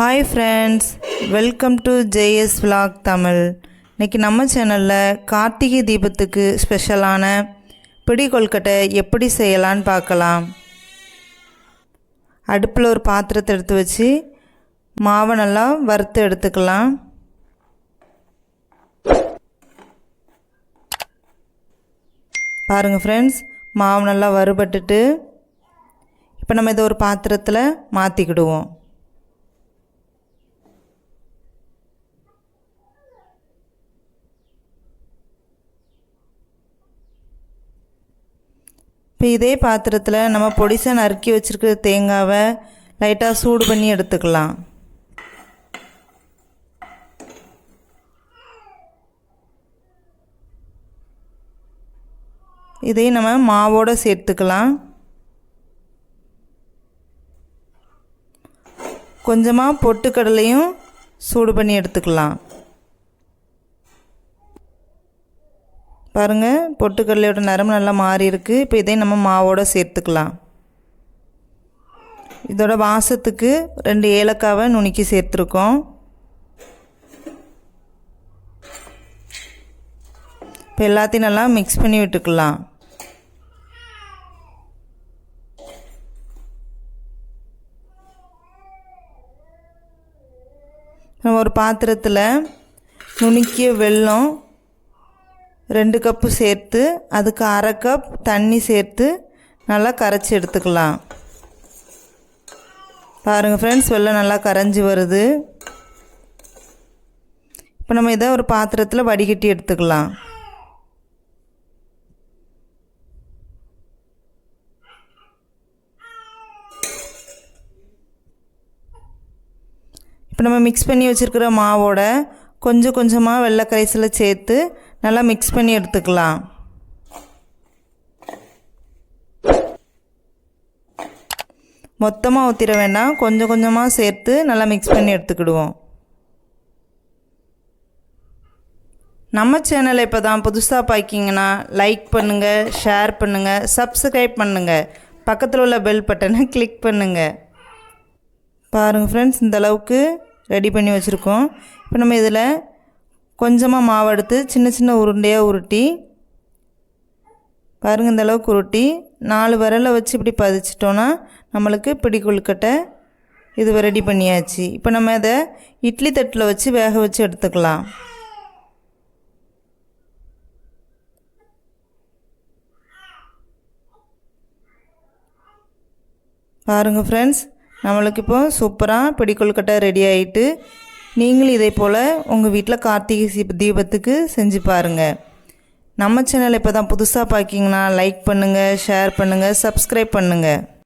Hi friends welcome to JS vlog Tamil இன்னைக்கு நம்ம சேனலில் கார்த்திகை தீபத்துக்கு ஸ்பெஷலான பிடி கொல்கட்டை எப்படி செய்யலான்னு பார்க்கலாம். அடுப்பில் ஒரு பாத்திரத்தை எடுத்து வச்சு மாவை நல்லா வறுத்து எடுத்துக்கலாம். பாருங்கள் ஃப்ரெண்ட்ஸ் மாவு நல்லா வறுபட்டுட்டு இப்போ நம்ம இதை ஒரு பாத்திரத்தில் மாற்றிக்கிடுவோம் இப்போ இதே பாத்திரத்தில் நம்ம பொடிசை நறுக்கி வச்சுருக்கிற தேங்காவை லைட்டாக சூடு பண்ணி எடுத்துக்கலாம். இதையும் நம்ம மாவோடு சேர்த்துக்கலாம். கொஞ்சமாக பொட்டுக்கடலையும் சூடு பண்ணி எடுத்துக்கலாம். பாருங்கள் பொட்டுக்கடலையோட நிறம் நல்லா மாறி இருக்கு. இப்போ இதையும் நம்ம மாவோட சேர்த்துக்கலாம். இதோட வாசத்துக்கு ரெண்டு ஏலக்காவை நுணுக்கி சேர்த்துருக்கோம். இப்போ எல்லாத்தையும் நல்லா மிக்ஸ் பண்ணி விட்டுக்கலாம். ஒரு பாத்திரத்தில் நுணுக்கிய வெல்லம் ரெண்டு கப்பு சேர்த்து அதுக்கு அரை கப் தண்ணி சேர்த்து நல்லா கரைச்சி எடுத்துக்கலாம். பாருங்கள் ஃப்ரெண்ட்ஸ் வெள்ளம் நல்லா கரைஞ்சி வருது. இப்போ நம்ம இதை ஒரு பாத்திரத்தில் வடிகட்டி எடுத்துக்கலாம். இப்போ நம்ம மிக்ஸ் பண்ணி வச்சுருக்கிற மாவோட கொஞ்சம் கொஞ்சமாக வெள்ளை கரைசலை சேர்த்து நல்லா மிக்ஸ் பண்ணி எடுத்துக்கலாம். மொத்தமாக ஊற்றிட வேண்டாம் கொஞ்சம் கொஞ்சமாக சேர்த்து நல்லா மிக்ஸ் பண்ணி எடுத்துக்கிடுவோம். நம்ம சேனலை இப்போ தான் புதுசாக பார்க்கிங்கன்னா லைக் பண்ணுங்கள் ஷேர் பண்ணுங்கள் சப்ஸ்கிரைப் பண்ணுங்கள் பக்கத்தில் உள்ள பெல் பட்டனை கிளிக் பண்ணுங்கள் பாருங்கள் ஃப்ரெண்ட்ஸ் இந்த அளவுக்கு ரெடி பண்ணி வச்சுருக்கோம். இப்போ நம்ம இதில் கொஞ்சமாக மாவு எடுத்து சின்ன சின்ன உருண்டையாக உருட்டி பாருங்கள் இந்த அளவுக்கு உருட்டி நாலு விரலை வச்சு இப்படி பதிச்சிட்டோன்னா நம்மளுக்கு பிடி கொழுக்கட்டை இது ரெடி பண்ணியாச்சு. இப்போ நம்ம இதை இட்லி தட்டில் வச்சு வேக வச்சு எடுத்துக்கலாம். பாருங்கள் ஃப்ரெண்ட்ஸ் நம்மளுக்கு இப்போ சூப்பராக பிடி கொழுக்கட்டை ரெடி ஆகிட்டு நீங்களும் இதே போல் உங்கள் வீட்டில் கார்த்திகை தீப தீபத்துக்கு செஞ்சு பாருங்கள் நம்ம சேனல் இப்போ தான் புதுசாக பார்க்கிங்கன்னா லைக் பண்ணுங்கள் ஷேர் பண்ணுங்கள் சப்ஸ்கிரைப் பண்ணுங்கள்